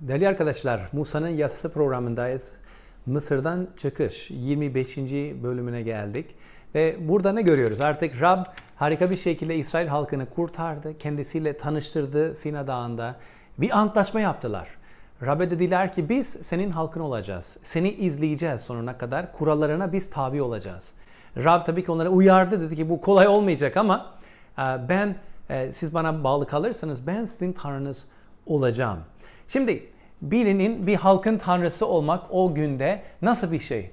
Değerli arkadaşlar, Musa'nın yasası programındayız. Mısır'dan çıkış 25. bölümüne geldik. Ve burada ne görüyoruz? Artık Rab harika bir şekilde İsrail halkını kurtardı. Kendisiyle tanıştırdı Sina Dağı'nda. Bir antlaşma yaptılar. Rab'be dediler ki biz senin halkın olacağız. Seni izleyeceğiz sonuna kadar. Kurallarına biz tabi olacağız. Rab tabii ki onlara uyardı. Dedi ki bu kolay olmayacak ama e, ben e, siz bana bağlı kalırsanız ben sizin tanrınız olacağım. Şimdi birinin bir halkın tanrısı olmak o günde nasıl bir şey?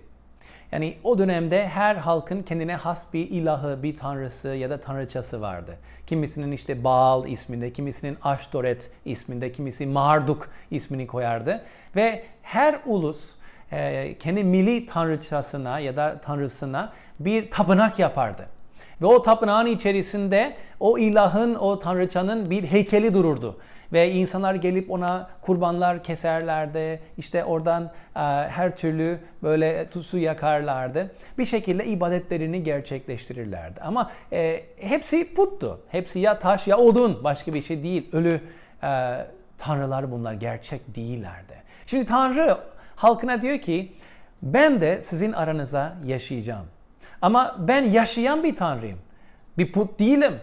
Yani o dönemde her halkın kendine has bir ilahı, bir tanrısı ya da tanrıçası vardı. Kimisinin işte Baal isminde, kimisinin Ashtoret isminde, kimisi Marduk ismini koyardı. Ve her ulus e, kendi milli tanrıçasına ya da tanrısına bir tapınak yapardı. Ve o tapınağın içerisinde o ilahın, o tanrıçanın bir heykeli dururdu. Ve insanlar gelip ona kurbanlar keserlerdi. İşte oradan e, her türlü böyle su yakarlardı. Bir şekilde ibadetlerini gerçekleştirirlerdi. Ama e, hepsi puttu. Hepsi ya taş ya odun. Başka bir şey değil. Ölü e, tanrılar bunlar. Gerçek değillerdi. Şimdi Tanrı halkına diyor ki ben de sizin aranıza yaşayacağım. Ama ben yaşayan bir tanrıyım. Bir put değilim.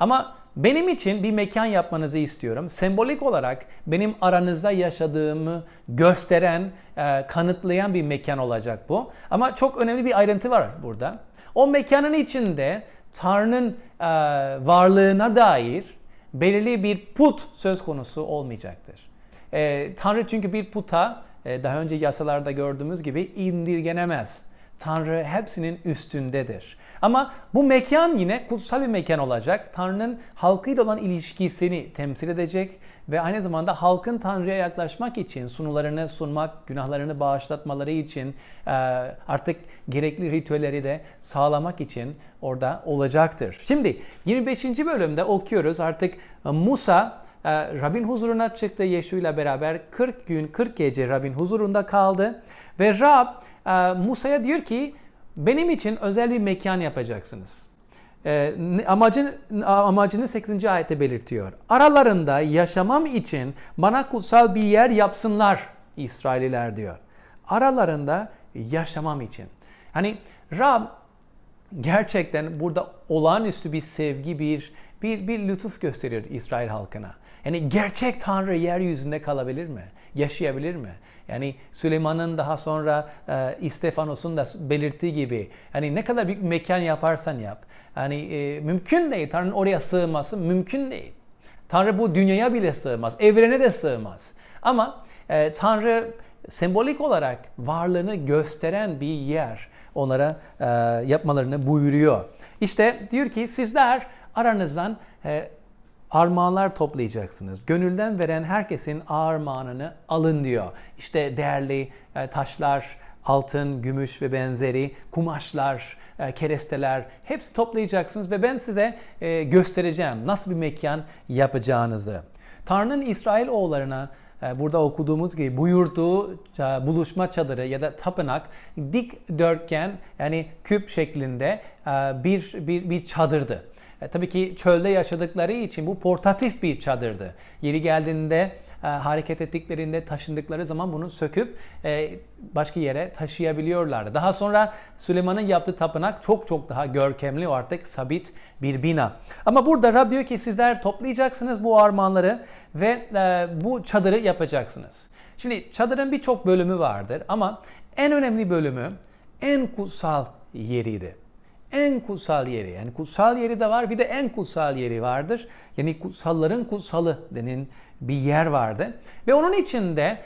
Ama benim için bir mekan yapmanızı istiyorum. Sembolik olarak benim aranızda yaşadığımı gösteren, e, kanıtlayan bir mekan olacak bu. Ama çok önemli bir ayrıntı var burada. O mekanın içinde Tanrı'nın e, varlığına dair belirli bir put söz konusu olmayacaktır. E, Tanrı çünkü bir puta e, daha önce yasalarda gördüğümüz gibi indirgenemez. Tanrı hepsinin üstündedir. Ama bu mekan yine kutsal bir mekan olacak. Tanrı'nın halkıyla olan ilişkisini temsil edecek ve aynı zamanda halkın Tanrı'ya yaklaşmak için sunularını sunmak, günahlarını bağışlatmaları için e, artık gerekli ritüelleri de sağlamak için orada olacaktır. Şimdi 25. bölümde okuyoruz artık Musa e, Rab'in huzuruna çıktı Yeşu ile beraber 40 gün 40 gece Rab'in huzurunda kaldı ve Rab e, Musa'ya diyor ki benim için özel bir mekan yapacaksınız. E, amacın, amacını 8. ayette belirtiyor. Aralarında yaşamam için bana kutsal bir yer yapsınlar İsraililer diyor. Aralarında yaşamam için. Hani Rab gerçekten burada olağanüstü bir sevgi, bir bir, bir lütuf gösterir İsrail halkına. Yani gerçek Tanrı yeryüzünde kalabilir mi? Yaşayabilir mi? Yani Süleyman'ın daha sonra e, İstefanos'un da belirttiği gibi hani ne kadar büyük mekan yaparsan yap. Hani e, mümkün değil. Tanrı'nın oraya sığması mümkün değil. Tanrı bu dünyaya bile sığmaz. Evrene de sığmaz. Ama e, Tanrı sembolik olarak varlığını gösteren bir yer onlara e, yapmalarını buyuruyor. İşte diyor ki sizler aranızdan e, armağanlar toplayacaksınız. Gönülden veren herkesin armağanını alın diyor. İşte değerli e, taşlar, altın, gümüş ve benzeri, kumaşlar, e, keresteler hepsi toplayacaksınız ve ben size e, göstereceğim nasıl bir mekan yapacağınızı. Tanrı'nın İsrail oğullarına burada okuduğumuz gibi buyurduğu buluşma çadırı ya da tapınak dik dörtgen yani küp şeklinde bir bir bir çadırdı. E, tabii ki çölde yaşadıkları için bu portatif bir çadırdı. Yeri geldiğinde e, hareket ettiklerinde taşındıkları zaman bunu söküp e, başka yere taşıyabiliyorlardı. Daha sonra Süleyman'ın yaptığı tapınak çok çok daha görkemli artık sabit bir bina. Ama burada Rab diyor ki sizler toplayacaksınız bu armağanları ve bu çadırı yapacaksınız. Şimdi çadırın birçok bölümü vardır ama en önemli bölümü en kutsal yeriydi en kutsal yeri. Yani kutsal yeri de var bir de en kutsal yeri vardır. Yani kutsalların kutsalı denen bir yer vardı. Ve onun içinde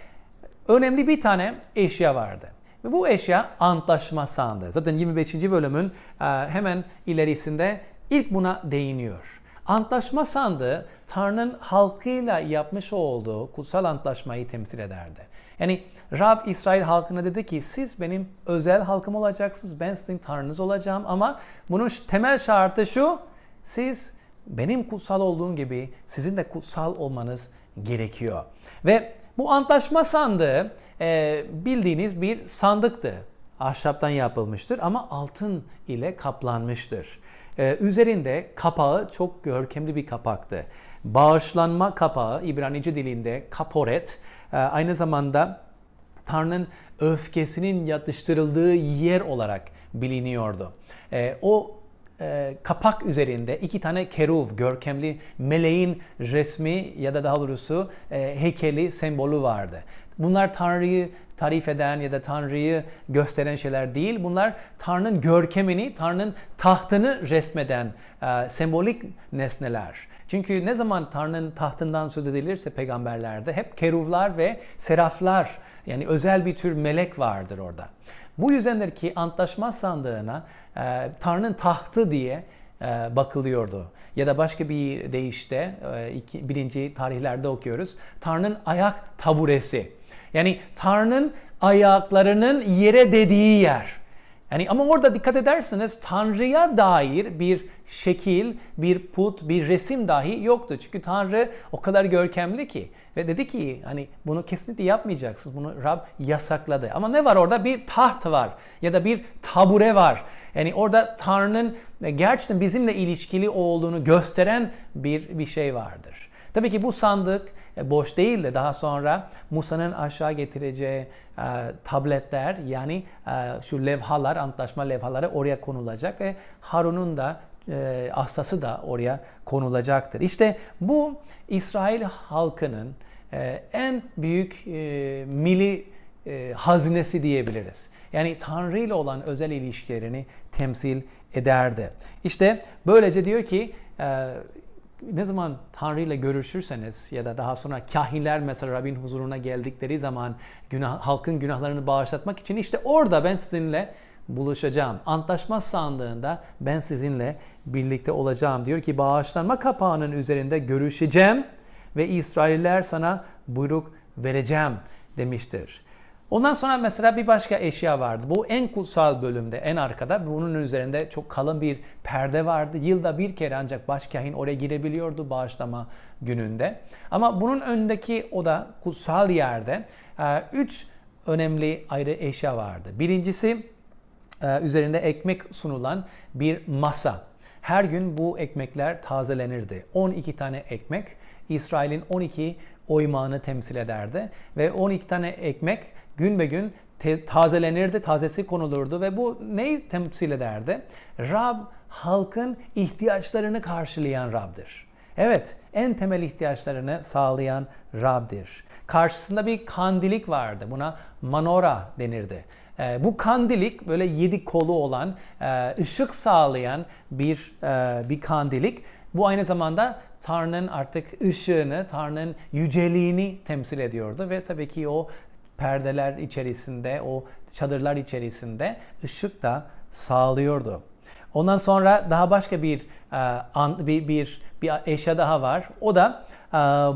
önemli bir tane eşya vardı. Ve bu eşya antlaşma sandığı. Zaten 25. bölümün e, hemen ilerisinde ilk buna değiniyor. Antlaşma sandığı Tanrı'nın halkıyla yapmış olduğu kutsal antlaşmayı temsil ederdi. Yani Rab İsrail halkına dedi ki siz benim özel halkım olacaksınız. Ben sizin Tanrınız olacağım ama bunun temel şartı şu. Siz benim kutsal olduğum gibi sizin de kutsal olmanız gerekiyor. Ve bu antlaşma sandığı e, bildiğiniz bir sandıktı. Ahşaptan yapılmıştır ama altın ile kaplanmıştır. Ee, üzerinde kapağı çok görkemli bir kapaktı. Bağışlanma kapağı İbranice dilinde kaporet e, aynı zamanda Tanrı'nın öfkesinin yatıştırıldığı yer olarak biliniyordu. E, o e, kapak üzerinde iki tane keruv, görkemli meleğin resmi ya da daha doğrusu e, heykeli, sembolü vardı. Bunlar Tanrı'yı tarif eden ya da Tanrı'yı gösteren şeyler değil. Bunlar Tanrı'nın görkemini, Tanrı'nın tahtını resmeden e, sembolik nesneler. Çünkü ne zaman Tanrı'nın tahtından söz edilirse peygamberlerde hep keruvlar ve seraflar yani özel bir tür melek vardır orada. Bu yüzdendir ki antlaşma sandığına e, Tanrı'nın tahtı diye e, bakılıyordu. Ya da başka bir deyişte e, birinci tarihlerde okuyoruz. Tanrı'nın ayak taburesi. Yani Tanrı'nın ayaklarının yere dediği yer. Yani ama orada dikkat ederseniz Tanrı'ya dair bir şekil, bir put, bir resim dahi yoktu. Çünkü Tanrı o kadar görkemli ki ve dedi ki hani bunu kesinlikle yapmayacaksınız. Bunu Rab yasakladı. Ama ne var orada? Bir taht var ya da bir tabure var. Yani orada Tanrı'nın gerçekten bizimle ilişkili olduğunu gösteren bir bir şey vardır. Tabii ki bu sandık e, boş değil de daha sonra Musa'nın aşağı getireceği e, tabletler yani e, şu levhalar, antlaşma levhaları oraya konulacak ve Harun'un da e, asası da oraya konulacaktır. İşte bu İsrail halkının e, en büyük e, mili e, hazinesi diyebiliriz. Yani Tanrı ile olan özel ilişkilerini temsil ederdi. İşte böylece diyor ki e, ne zaman Tanrı ile görüşürseniz ya da daha sonra kahinler mesela Rabbin huzuruna geldikleri zaman günah, halkın günahlarını bağışlatmak için işte orada ben sizinle buluşacağım. Antlaşma sandığında ben sizinle birlikte olacağım. Diyor ki bağışlanma kapağının üzerinde görüşeceğim ve İsrailler sana buyruk vereceğim demiştir. Ondan sonra mesela bir başka eşya vardı. Bu en kutsal bölümde, en arkada. Bunun üzerinde çok kalın bir perde vardı. Yılda bir kere ancak başkahin oraya girebiliyordu bağışlama gününde. Ama bunun önündeki o da kutsal yerde e, üç önemli ayrı eşya vardı. Birincisi e, üzerinde ekmek sunulan bir masa. Her gün bu ekmekler tazelenirdi. 12 tane ekmek İsrail'in 12 oymağını temsil ederdi ve 12 tane ekmek gün be gün te- tazelenirdi, tazesi konulurdu ve bu neyi temsil ederdi? Rab halkın ihtiyaçlarını karşılayan Rab'dir. Evet, en temel ihtiyaçlarını sağlayan Rab'dir. Karşısında bir kandilik vardı. Buna manora denirdi. E, bu kandilik böyle yedi kolu olan, e, ışık sağlayan bir e, bir kandilik. Bu aynı zamanda Tanrı'nın artık ışığını, Tanrı'nın yüceliğini temsil ediyordu ve tabii ki o perdeler içerisinde, o çadırlar içerisinde ışık da sağlıyordu. Ondan sonra daha başka bir bir bir, bir eşya daha var. O da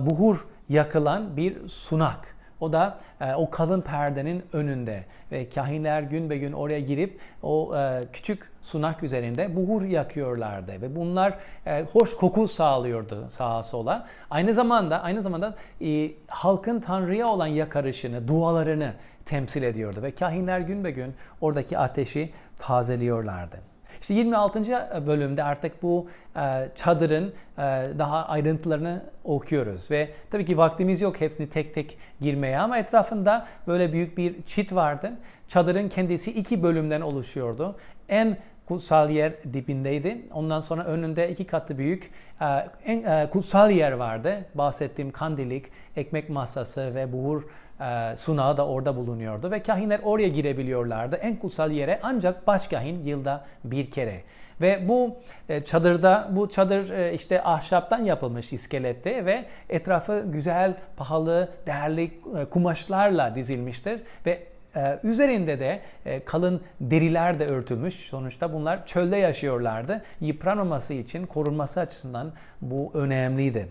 buhur yakılan bir sunak. O da e, o kalın perdenin önünde ve kahinler gün be gün oraya girip o e, küçük sunak üzerinde buhur yakıyorlardı ve bunlar e, hoş koku sağlıyordu sağa sola. Aynı zamanda aynı zamanda e, halkın Tanrı'ya olan yakarışını, dualarını temsil ediyordu ve kahinler gün be gün oradaki ateşi tazeliyorlardı. İşte 26. bölümde artık bu e, çadırın e, daha ayrıntılarını okuyoruz ve tabii ki vaktimiz yok hepsini tek tek girmeye ama etrafında böyle büyük bir çit vardı. Çadırın kendisi iki bölümden oluşuyordu. En kutsal yer dibindeydi. Ondan sonra önünde iki katı büyük e, en kutsal yer vardı. Bahsettiğim kandilik, ekmek masası ve buhur e, sunağı da orada bulunuyordu ve kahinler oraya girebiliyorlardı. En kutsal yere ancak başkahin yılda bir kere. Ve bu e, çadırda, bu çadır e, işte ahşaptan yapılmış iskelette ve etrafı güzel, pahalı, değerli kumaşlarla dizilmiştir ve üzerinde de kalın deriler de örtülmüş. Sonuçta bunlar çölde yaşıyorlardı. Yıpranmaması için korunması açısından bu önemliydi.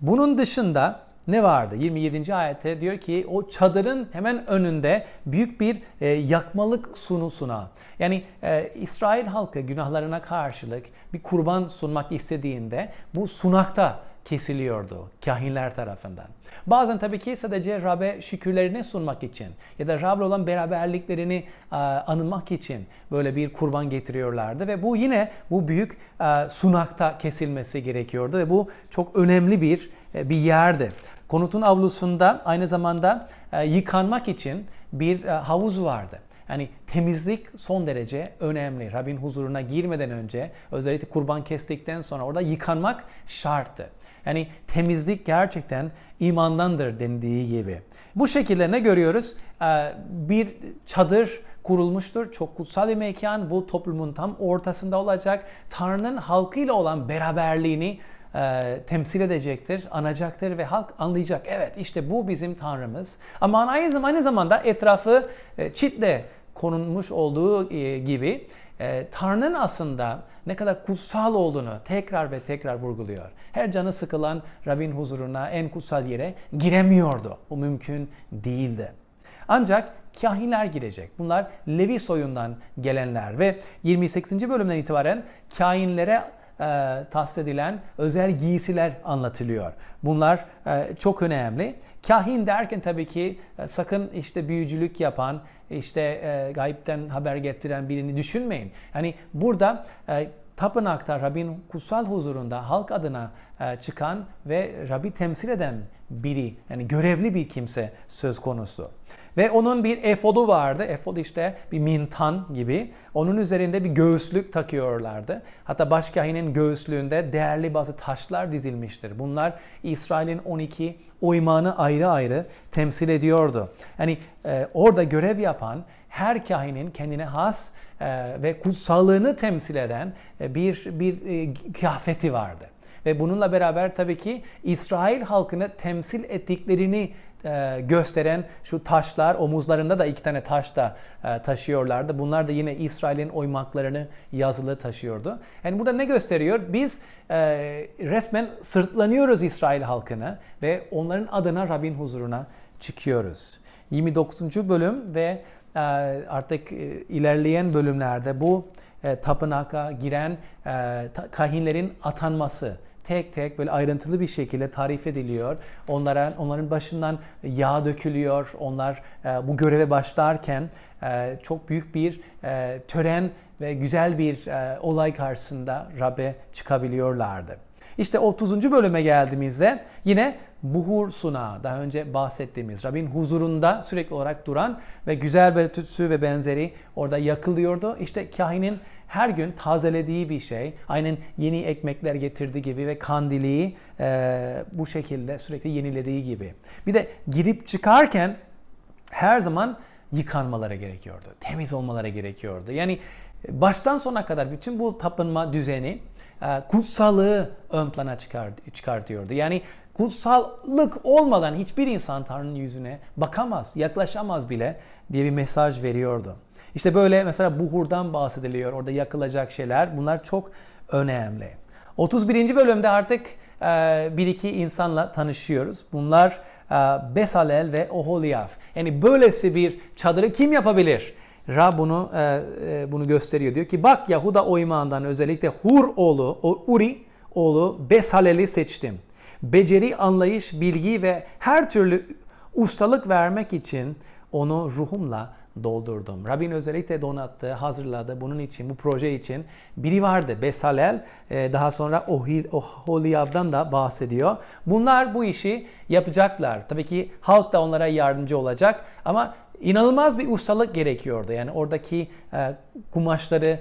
Bunun dışında ne vardı? 27. ayette diyor ki o çadırın hemen önünde büyük bir e, yakmalık sunusuna. Yani e, İsrail halkı günahlarına karşılık bir kurban sunmak istediğinde bu sunakta kesiliyordu kahinler tarafından. Bazen tabii ki sadece Rab'be şükürlerini sunmak için ya da Rab'le olan beraberliklerini anılmak için böyle bir kurban getiriyorlardı ve bu yine bu büyük sunakta kesilmesi gerekiyordu ve bu çok önemli bir bir yerdi. Konutun avlusunda aynı zamanda yıkanmak için bir havuz vardı. Yani temizlik son derece önemli. Rabbin huzuruna girmeden önce özellikle kurban kestikten sonra orada yıkanmak şarttı. Yani temizlik gerçekten imandandır dendiği gibi. Bu şekilde ne görüyoruz? Ee, Bir çadır kurulmuştur. Çok kutsal bir mekan. Bu toplumun tam ortasında olacak. Tanrı'nın halkıyla olan beraberliğini e, temsil edecektir, anacaktır ve halk anlayacak. Evet işte bu bizim Tanrımız. Ama aynı zamanda, etrafı e, çitle konulmuş olduğu e, gibi e, Tanrı'nın aslında ne kadar kutsal olduğunu tekrar ve tekrar vurguluyor. Her canı sıkılan Rabbin huzuruna en kutsal yere giremiyordu. Bu mümkün değildi. Ancak kahinler girecek. Bunlar Levi soyundan gelenler ve 28. bölümden itibaren kahinlere e, tahsis edilen özel giysiler anlatılıyor. Bunlar e, çok önemli. Kahin derken tabii ki e, sakın işte büyücülük yapan, işte e, gayipten haber getiren birini düşünmeyin. Yani burada e, tapınakta Rabbin kutsal huzurunda halk adına e, çıkan ve Rabbi temsil eden biri, yani görevli bir kimse söz konusu. Ve onun bir efodu vardı. Efod işte bir mintan gibi. Onun üzerinde bir göğüslük takıyorlardı. Hatta başkahinin göğüslüğünde değerli bazı taşlar dizilmiştir. Bunlar İsrail'in 12 uymağını ayrı ayrı temsil ediyordu. Yani e, orada görev yapan her kahinin kendine has e, ve kutsallığını temsil eden e, bir bir e, kıyafeti vardı. Ve bununla beraber tabii ki İsrail halkını temsil ettiklerini gösteren şu taşlar, omuzlarında da iki tane taş da taşıyorlardı. Bunlar da yine İsrail'in oymaklarını yazılı taşıyordu. Yani burada ne gösteriyor? Biz resmen sırtlanıyoruz İsrail halkına ve onların adına Rabbin huzuruna çıkıyoruz. 29. bölüm ve artık e, ilerleyen bölümlerde bu e, tapınaka giren e, kahinlerin atanması tek tek böyle ayrıntılı bir şekilde tarif ediliyor. Onlara onların başından yağ dökülüyor. Onlar bu göreve başlarken çok büyük bir tören ve güzel bir olay karşısında Rab'be çıkabiliyorlardı. İşte 30. bölüme geldiğimizde yine buhur sunağı, daha önce bahsettiğimiz Rabbin huzurunda sürekli olarak duran ve güzel bir tütsü ve benzeri orada yakılıyordu. İşte kahinin her gün tazelediği bir şey, aynen yeni ekmekler getirdiği gibi ve kandiliği e, bu şekilde sürekli yenilediği gibi. Bir de girip çıkarken her zaman yıkanmaları gerekiyordu. Temiz olmaları gerekiyordu. Yani baştan sona kadar bütün bu tapınma düzeni e, kutsallığı ön plana çıkartıyordu. Yani kutsallık olmadan hiçbir insan Tanrı'nın yüzüne bakamaz, yaklaşamaz bile diye bir mesaj veriyordu. İşte böyle mesela buhurdan bahsediliyor. Orada yakılacak şeyler. Bunlar çok önemli. 31. bölümde artık e, bir iki insanla tanışıyoruz. Bunlar e, Besalel ve Oholiab. Yani böylesi bir çadırı kim yapabilir? Rab bunu e, bunu gösteriyor. Diyor ki bak Yahuda oymağından özellikle Hur oğlu, Uri oğlu Besalel'i seçtim. Beceri, anlayış, bilgi ve her türlü ustalık vermek için onu ruhumla doldurdum. Rabbin özellikle donattı, hazırladı bunun için, bu proje için. Biri vardı Besalel, daha sonra Oholiyav'dan da bahsediyor. Bunlar bu işi yapacaklar. Tabii ki halk da onlara yardımcı olacak ama inanılmaz bir ustalık gerekiyordu. Yani oradaki e, kumaşları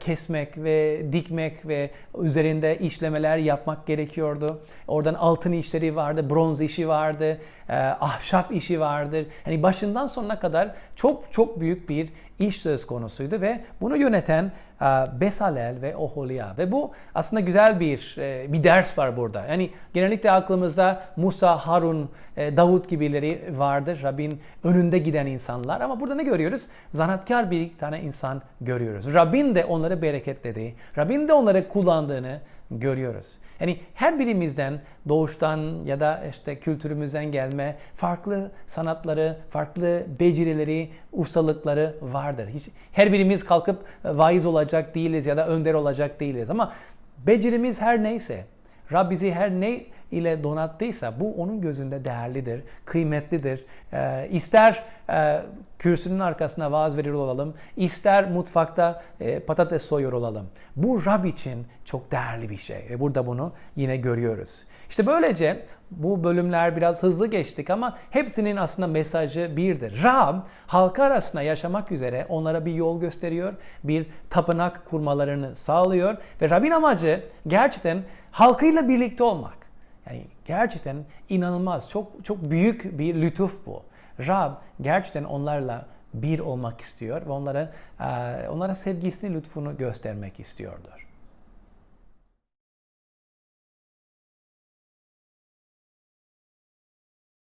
kesmek ve dikmek ve üzerinde işlemeler yapmak gerekiyordu. Oradan altın işleri vardı, bronz işi vardı, e, ahşap işi vardır. Hani başından sonuna kadar çok çok büyük bir iş söz konusuydu ve bunu yöneten e, Besalel ve Oholia ve bu aslında güzel bir e, bir ders var burada. Yani genellikle aklımızda Musa, Harun, e, Davut gibileri vardır. Rabbin önünde giden insanlar ama burada ne görüyoruz? Zanatkar bir tane insan görüyoruz. Rabbin de onları bereketledi. Rabbin de onları kullandığını görüyoruz. Yani her birimizden doğuştan ya da işte kültürümüzden gelme farklı sanatları, farklı becerileri, ustalıkları vardır. Hiç, her birimiz kalkıp vaiz olacak değiliz ya da önder olacak değiliz ama becerimiz her neyse Rab bizi her ne ile donattıysa bu onun gözünde değerlidir, kıymetlidir. Ee, ister e, kürsünün arkasına vaaz verir olalım, ister mutfakta e, patates soyuyor olalım. Bu Rab için çok değerli bir şey ve burada bunu yine görüyoruz. İşte böylece bu bölümler biraz hızlı geçtik ama hepsinin aslında mesajı birdir. Rab halka arasında yaşamak üzere onlara bir yol gösteriyor, bir tapınak kurmalarını sağlıyor ve Rab'in amacı gerçekten halkıyla birlikte olmak. Yani gerçekten inanılmaz, çok çok büyük bir lütuf bu. Rab gerçekten onlarla bir olmak istiyor ve onlara onlara sevgisini, lütfunu göstermek istiyordur.